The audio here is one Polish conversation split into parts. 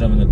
Wjeżdżamy na górę.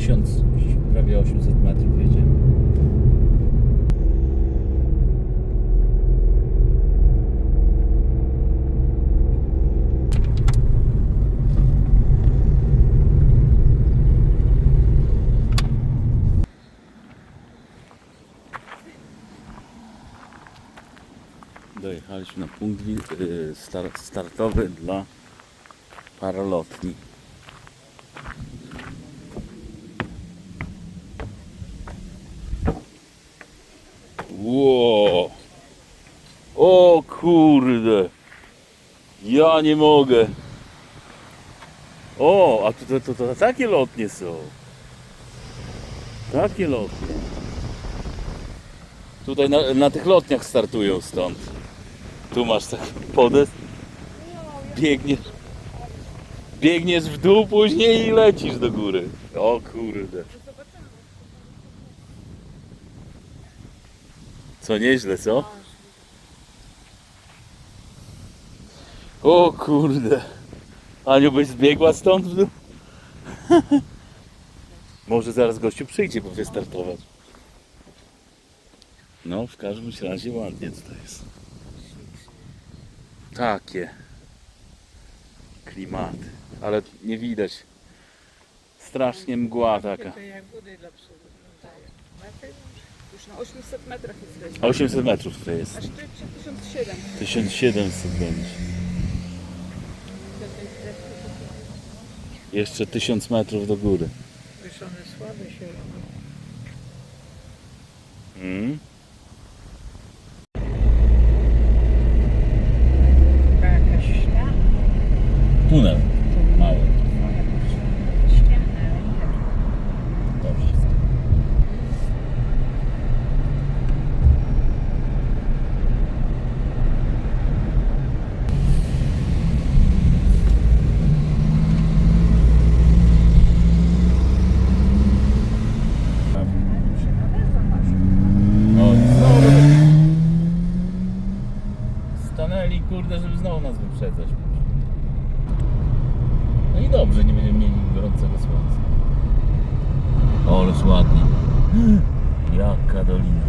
1000, prawie 800 metrów jedziemy. Dojechaliśmy na punkt y, startowy dla paralotni. Nie mogę! O, a to, to, to, to takie lotnie są. Takie lotnie. Tutaj na, na tych lotniach startują stąd. Tu masz taki podest. Biegniesz. Biegniesz w dół później i lecisz do góry. O kurde. Co nieźle, co? O kurde. Aniu byś zbiegła stąd w dół? Może zaraz gościu przyjdzie, bo wystartować. No, w każdym razie ładnie tutaj jest. Takie klimaty, ale nie widać. Strasznie mgła taka. Już na 800 metrach jesteśmy. 800 metrów tutaj jest. Aż tu 1700. 1700 będzie. Jeszcze 1000 metrów do góry. Wiesz, one słabe się robią. Mm. Taka jakaś ściana. Tunel mały. Ściana, ale nie Dobrze. No i znowu. Stanęli kurde, żeby znowu nas wyprzedzać. No i dobrze, nie będziemy mieli gorącego słońca. Ładnie. Jaka dolina.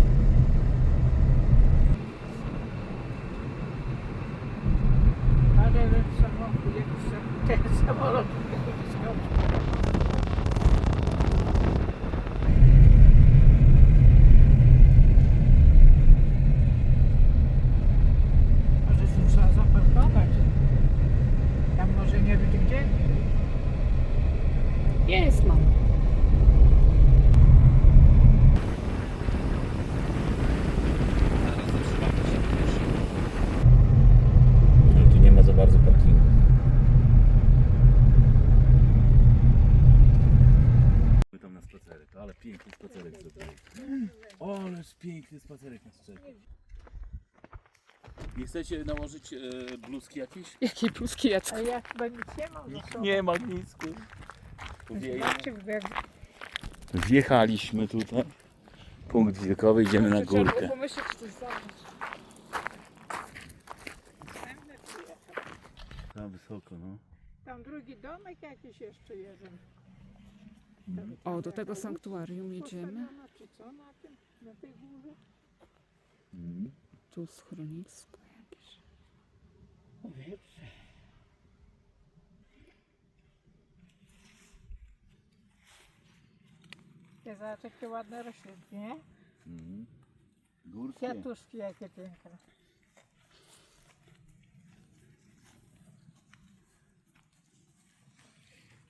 Ale samochód, jak sa- ten samolot wyskoczył. Może tu trzeba zaparkować. Tam może nie być gdzie. Jest mam. No, tu nie ma za bardzo parkingu. My tam na spacerek, ale piękny spacerek zrobili. O, ależ piękny spacerek nas czeka. Nie chcecie nałożyć e, bluzki jakieś? Jakiej pluski Jacku? A ja chyba nic nie mam ze sobą. Nie ma nic. kurde. Powieje. Jak Wjechaliśmy tutaj. Punkt widokowy, idziemy na górkę. pomyśleć, czy coś zabrać. Tam wysoko, no. Tam drugi domek jakiś jeszcze jeden. O, do tego sanktuarium jedziemy. Postawiona, czy co na tym, na tej górze? Mm. Tu schronisko jakieś. Powietrze. Ja zobacz jakie ładne roślinki, nie? Mm. Górskie. Kwiatuszki jakie piękne.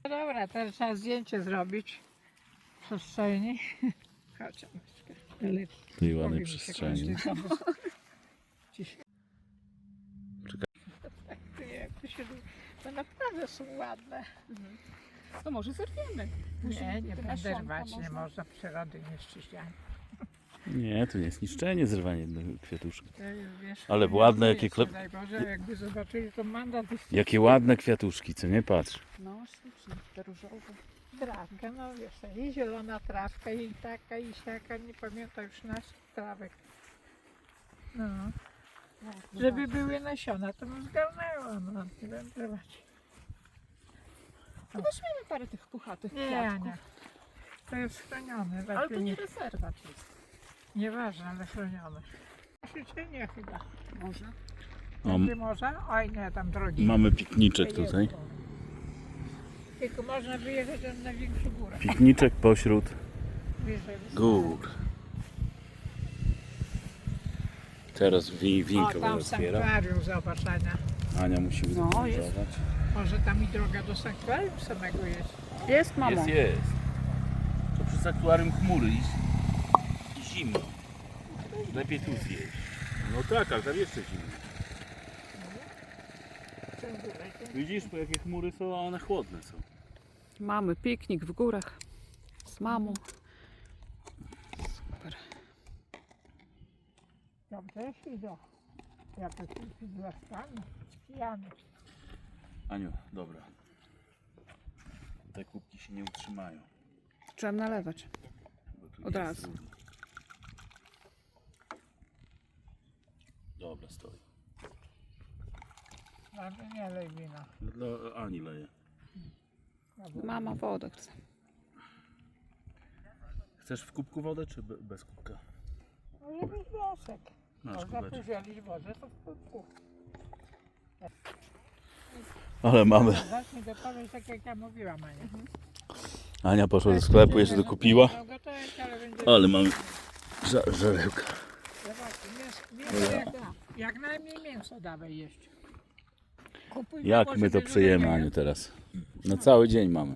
dobra, teraz trzeba zdjęcie zrobić w przestrzeni. Chodź. Ale Tej ładnej się przestrzeni pomysł. Dziś- Czekaj. Tak, jak to się... To naprawdę są ładne. To może zerwiemy. Nie, nie będę rwać, nie można. przyrody niszczyć. Ja. Nie, to nie jest niszczenie, zrywanie jednego kwiatuszka. Wiesz, Ale ładne, jakie Daj Boże, jakby zobaczyli, to mandat Jakie ładne kwiatuszki, co nie patrz. No, ślicznie. Te różowe. trawka, no wiesz, i zielona trawka, i taka, i siaka, nie pamiętam już nas trawek. No, żeby były nasiona, to bym zgarnęła, no, nie będę rwać. To weźmiemy parę tych puchatych Nie, kwiatków. nie. To jest chronione, Ale to lepiej nie rezerwat jest. nieważne, ale chronione. Życzenie chyba. Może. O, Czy może? Oj nie, tam drogi. mamy pikniczek tutaj. Tylko można wyjechać na większą górę. Pikniczek pośród Wyżej. gór. Teraz wi O, winko tam otwiera. sanktuarium zobacz, Ania. Ania musi No. Może tam i droga do sanktuarium samego jest. Jest, mamo. Jest, jest. To przy aktuarium chmury i, i zimno. Lepiej tu zjeść. No tak, ale tam jeszcze zimno. Widzisz, bo jakie chmury są, a one chłodne są. Mamy piknik w górach z mamą. Tam też idą. Jak to tu z laskami, pijany. Aniu, dobra. Te kubki się nie utrzymają. Trzeba nalewać. bo tu Od jest razu. równo. Dobra, stoi. Ale nie lej wina. Dla Ani leje. Mama wodę chce. Chcesz w kubku wodę, czy be- bez kubka? Może być wniosek. Masz Można kubeczek. podzielić wodę, to w kubku. Ale mamy. Zacznij tak jak ja mówiłam, Ania. Ania poszła do sklepu, jeszcze dokupiła. No gotować, ale będzie... Ale mamy ża- żarełka. Zobaczcie, mięs- mięso jak, jak najmniej mięso dawaj jeść. Kupuj Jak my to przejemy, Aniu, teraz? Na cały dzień mamy.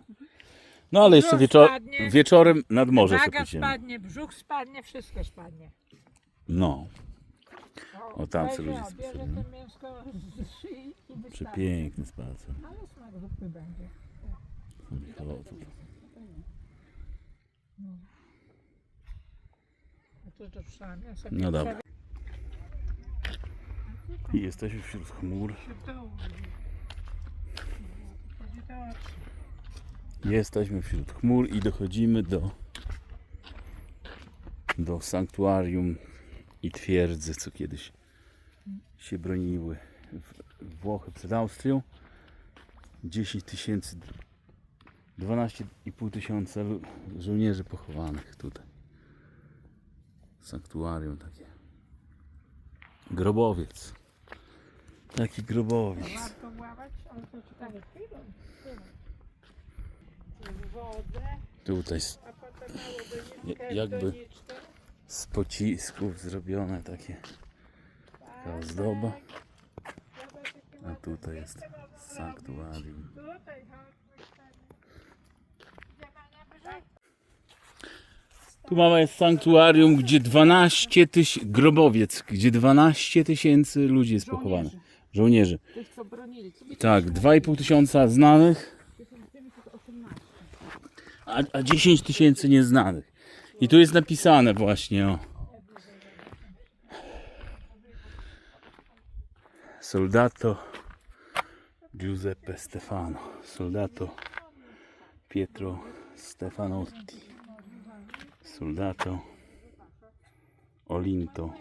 No ale jeszcze wieczor spadnie. wieczorem nad morze sobie pójdziemy. spadnie, brzuch spadnie, wszystko spadnie. No, O, tam co weźmie, ludzie i wystawi. przepiękny spacer. Ale smak zupy będzie. O, tu. A to to trzeba mięso. No dobra. I jesteśmy wśród chmur. Jesteśmy wśród chmur i dochodzimy do do sanktuarium i twierdzy, co kiedyś się broniły w- Włochy przed Austrią. 10 tysięcy, 12,5 tysiąca żołnierzy pochowanych tutaj. Sanktuarium takie. Grobowiec. Taki grobowiec. Tutaj jakby-. Z pocisków zrobione takie taka ozdoba. A tutaj jest sanktuarium. Tu mama jest sanktuarium, gdzie 12 tysięcy, grobowiec, gdzie 12 tysięcy ludzi jest pochowanych. Żołnierzy. Tak, 2,5 tysiąca znanych, a, a 10 tysięcy nieznanych. I tu jest napisane właśnie o. Soldato Giuseppe Stefano. Soldato Pietro Stefanotti. Soldato Olinto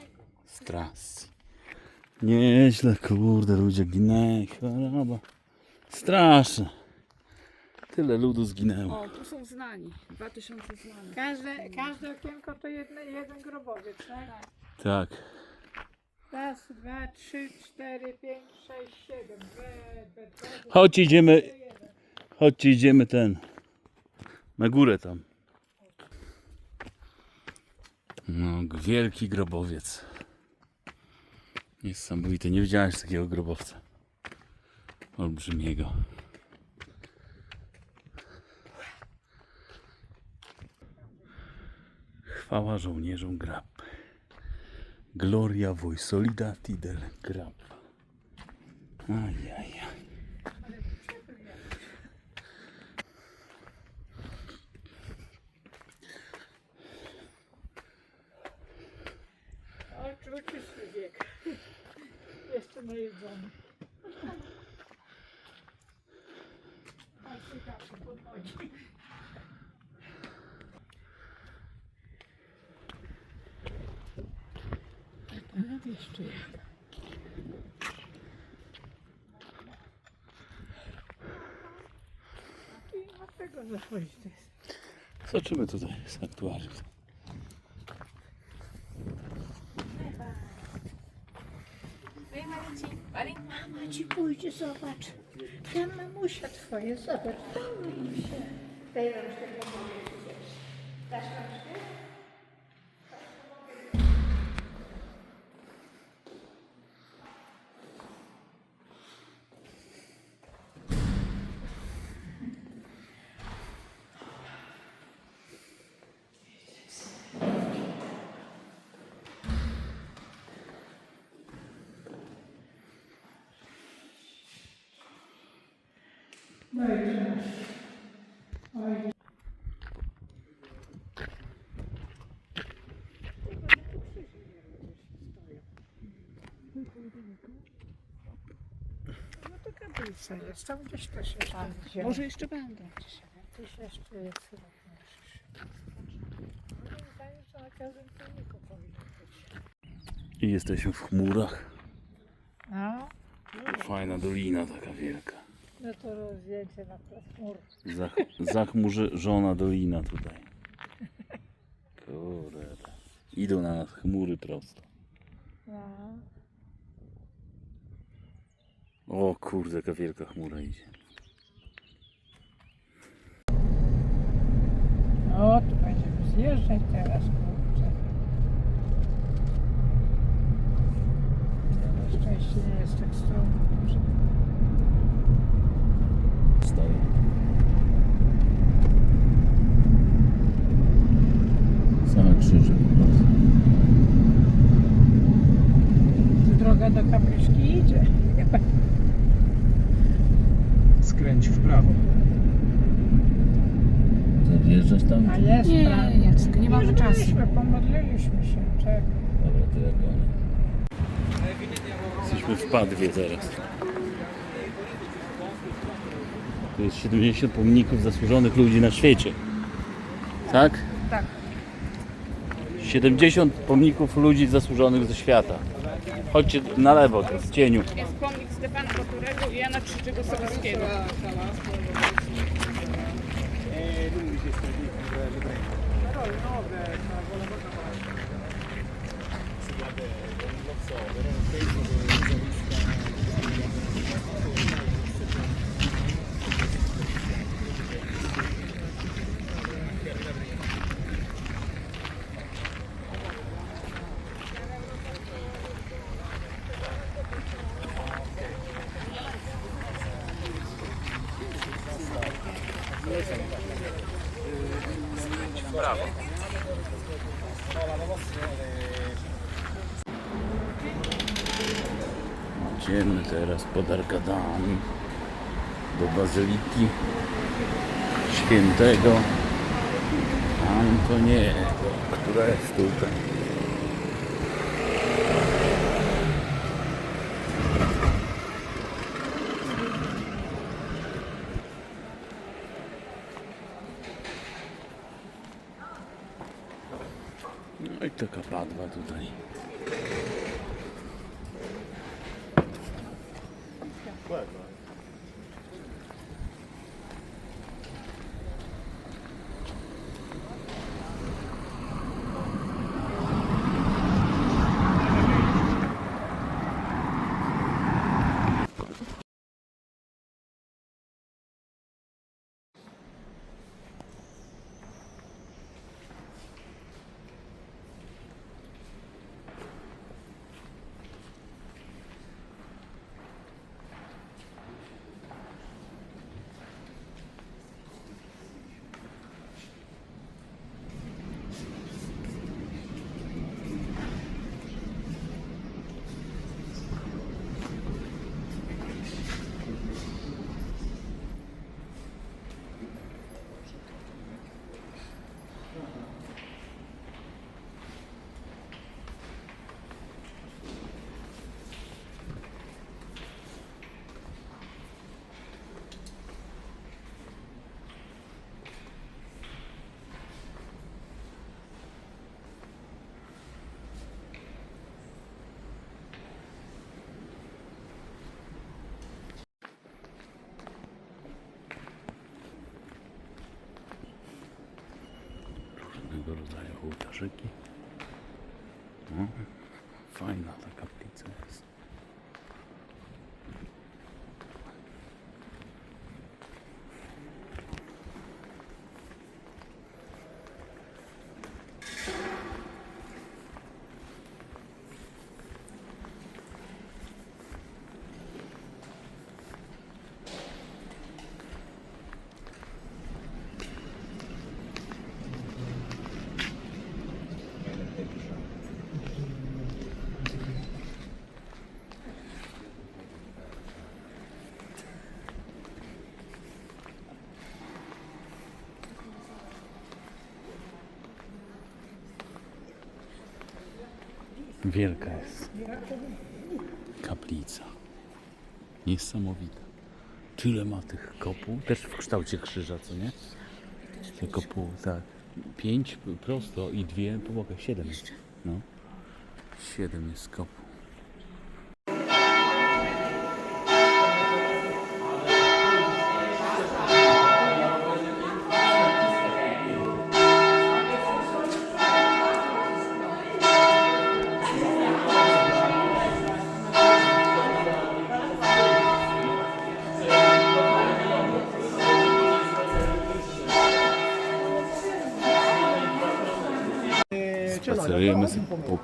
Strassi. Nieźle, kurde, ludzie ginęli, choroba. Straszne. Tyle ludu zginęło. O, tu są znani. 2000 znanych. Każde, każde okienko to jedne, jeden grobowiec, tak? Tak. Raz, dwa, trzy, cztery, pięć, sześć, siedem. Be, be, be, Chodź idziemy, chodźcie idziemy ten, na górę tam. No, wielki grobowiec. Niesamowite, nie widziałeś takiego grobowca. Olbrzymiego. Chwała żołnierzom Grab. Gloria voi soldati del Grab. Ajajaj. O, uczysty wiek. Jeszcze najedzony. A ciekawe podchodzi. A jeszcze jak. I dlatego zeszłeś ty. Zobaczymy tutaj z aktuarium. Mama ci pójdzie, zobacz. Tam mamusia twoje, zobacz. Mamusia. Daj pomogę ci też. Dasz rączkę? No i masz. Oj. No jest, tam gdzieś też jeszcze gdzie- Może jeszcze będą. Gdzieś jeszcze jest chyba masz. Moim zdaniem to na każdym filmiku powinno być. I jesteśmy w chmurach. No, Fajna dolina taka wielka. no to zdjęcie na chmur. Zach zachmurzona dolina tutaj. Kurde. Idą na nas chmury prosto. No. O kurde, jaka wielka chmura idzie. O, tu będziemy zjeżdżać teraz, kurczę. Na szczęście nie jest tak stromo. kurczę. Stoję. Same krzyże po prostu. Tu droga do kapliczki idzie. Skręć w prawo. Zawjeżdżać tam? A jest Nie, prawo. Jacek, nie mamy Już czasu. byliśmy, pomodliliśmy się. Czekaj. Dobra, to. Jesteśmy w Padwie teraz. Tu jest 70 pomników zasłużonych ludzi na świecie. Tak? Tak. 70 pomników ludzi zasłużonych ze świata. Chodźcie na lewo, to w cieniu. Jest pomnik Stefana Baturego i Jana Krzyżego Sobieskiego. Idziemy teraz pod arkadami do Bazyliki Świętego Antoniego, która jest tutaj. No i taka padwa tutaj. różnego rodzaju ołtarzyki. Wielka jest kaplica. Niesamowita. Tyle ma tych kopuł, też w kształcie krzyża, co nie? Te kopuły, tak. Pięć prosto i dwie, pomogę, siedem. No. Siedem jest kopuł.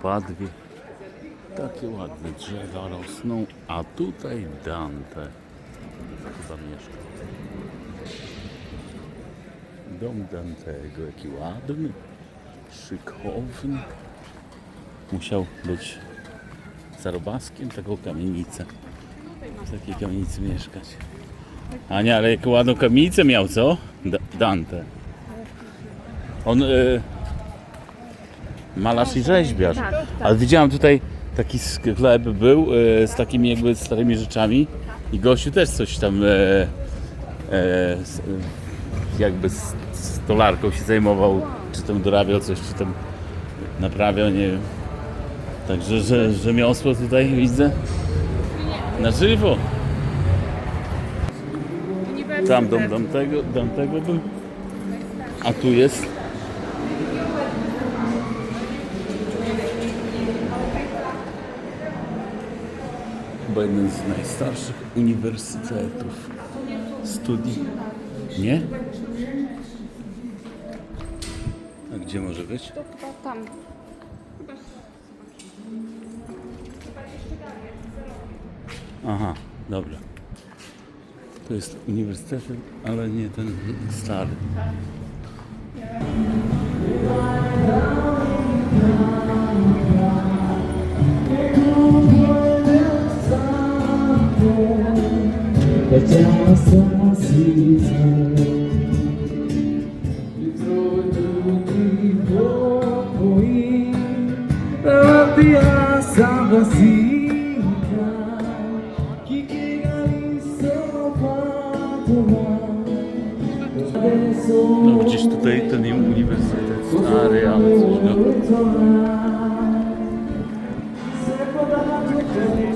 Z popadwie. Takie ładne drzewa rosną, a tutaj Dante chyba mieszka. Dom Dantego, jaki ładny, szykowny. Musiał być zarobaskiem taką kamienicę. W takiej kamienicy mieszkać. Ania, ale jaką ładną kamienicę miał, co? Da Dante. On y, malarz i rzeźbiarz. Ale widziałem tutaj taki sklep był e, z takimi jakby starymi rzeczami. I gościu też coś tam e, e, s- jakby z stolarką się zajmował, czy tam dorabiał coś, czy tam naprawiał, nie wiem. Także że, rzemiosło tutaj widzę. Na żywo. Tam dom Dantego, Dantego był, a tu jest chyba jeden z najstarszych uniwersytetów studii. Nie? A gdzie może być? To chyba tam. Aha, dobra. To jest uniwersytet, ale nie ten stary. No gdzieś tutaj ten uniwersytet stary, ale coś go...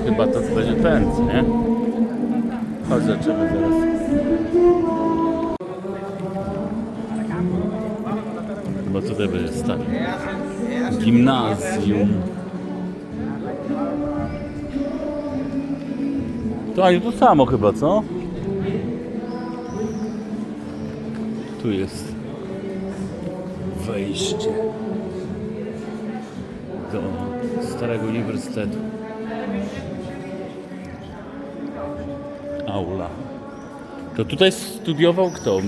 Chyba to będzie ten, nie? Chodź, zobaczymy zaraz. Chyba tutaj będzie stary. Gimnazjum. Ani to samo chyba, co? Tu jest wejście do Starego Uniwersytetu. To tutaj studiował kto?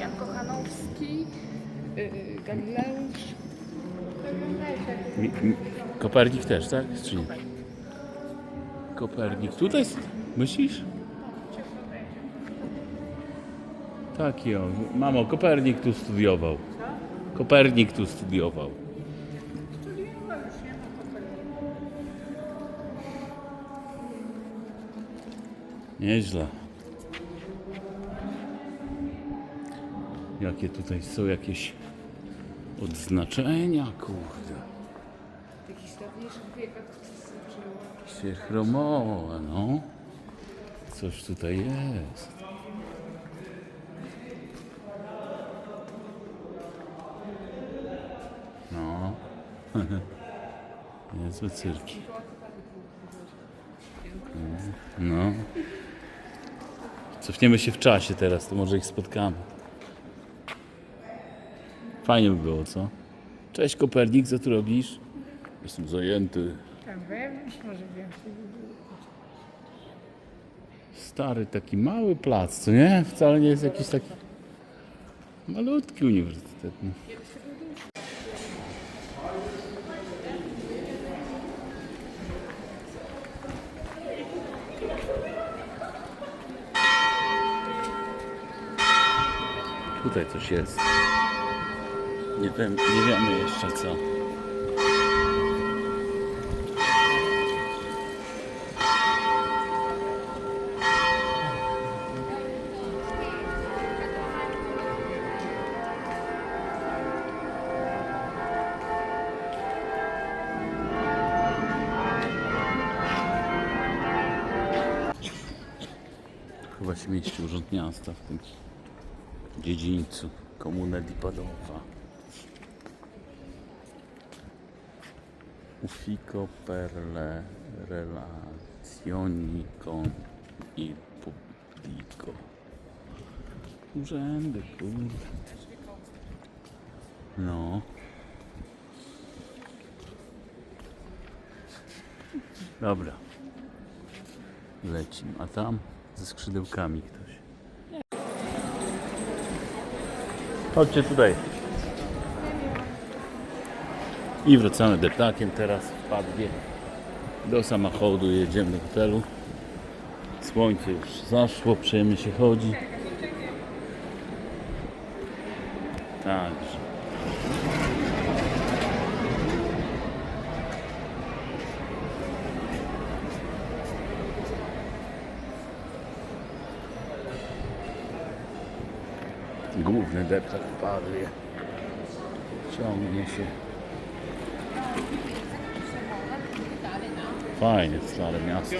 Jan Kochanowski, yy, Galileusz. Mi- mi- Kopernik też, tak? Czy nie? Kopernik. Tutaj jest, myślisz? Tak, jo. Mamo, Kopernik tu studiował. Kopernik tu studiował. Nieźle. Jakie tutaj są jakieś odznaczenia, kurde. W jakichś dawniejszych wiekach się no. Coś tutaj jest. No. Niezłe cyrki. No. Cofniemy się w czasie teraz, to może ich spotkamy. Fajnie by było, co? Cześć Kopernik, co tu robisz? Jestem zajęty. Tam wewnątrz może więcej. Stary, taki mały plac, co nie? Wcale nie jest jakiś taki malutki uniwersytet. No. Tutaj coś jest. Nie wiem, nie wiemy jeszcze co. Chyba się mieści Urząd Miasta w tym dziedzińcu. Komuna Lipadowa. Ufficio per le relazioni con il pubblico. Urzędy, kurde. No. Dobra. Lecimy. A tam ze skrzydełkami ktoś. Chodźcie tutaj. I wracamy deptakiem teraz w Padwie. Do samochodu jedziemy do hotelu. Słońce już zaszło, przyjemnie się chodzi. Także. Główny deptak w Padwie. Ciągnie się. Fajnie, stare miasto.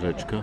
Rzeczka.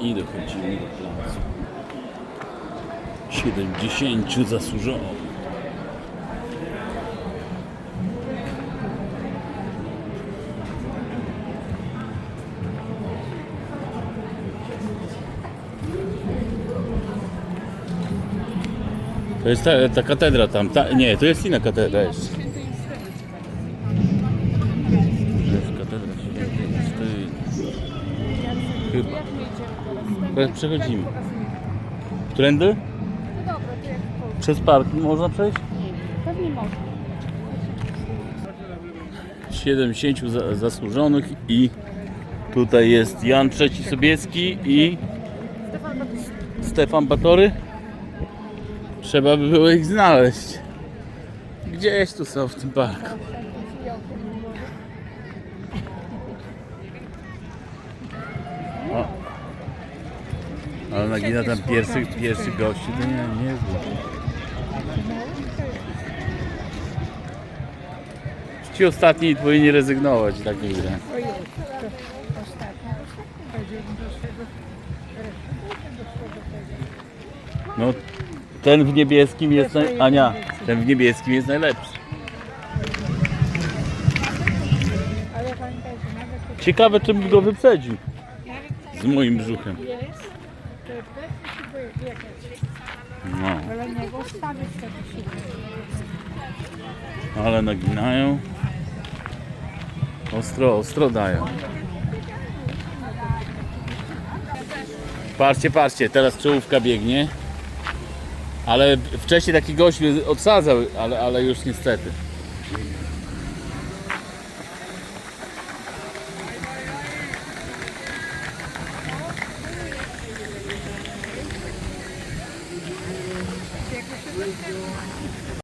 I dochodzimy do placu. 70 zasłużonych. To jest ta, ta katedra tam. Ta, nie, to jest inna katedra jeszcze. To jest katedra. Chyba. Przechodzimy. Którędy? Przez park można przejść? Pewnie można. 70 za, zasłużonych i tutaj jest Jan III Sobieski i Stefan Batory. Trzeba by było ich znaleźć. Gdzieś tu są w tym parku. O. Ale nagina tam pierwszych, pierwszych gości to nie, nie jest Ci ostatni powinni rezygnować, tak tego. No, ten w niebieskim jest, naj... Ania, ten w niebieskim jest najlepszy. Ciekawe, czym go wyprzedził nawet z moim brzuchem. No, ale naginają. Ostro, ostro dają. Patrzcie, patrzcie, teraz czołówka biegnie. Ale wcześniej taki gość mnie odsadzał, ale, ale już niestety.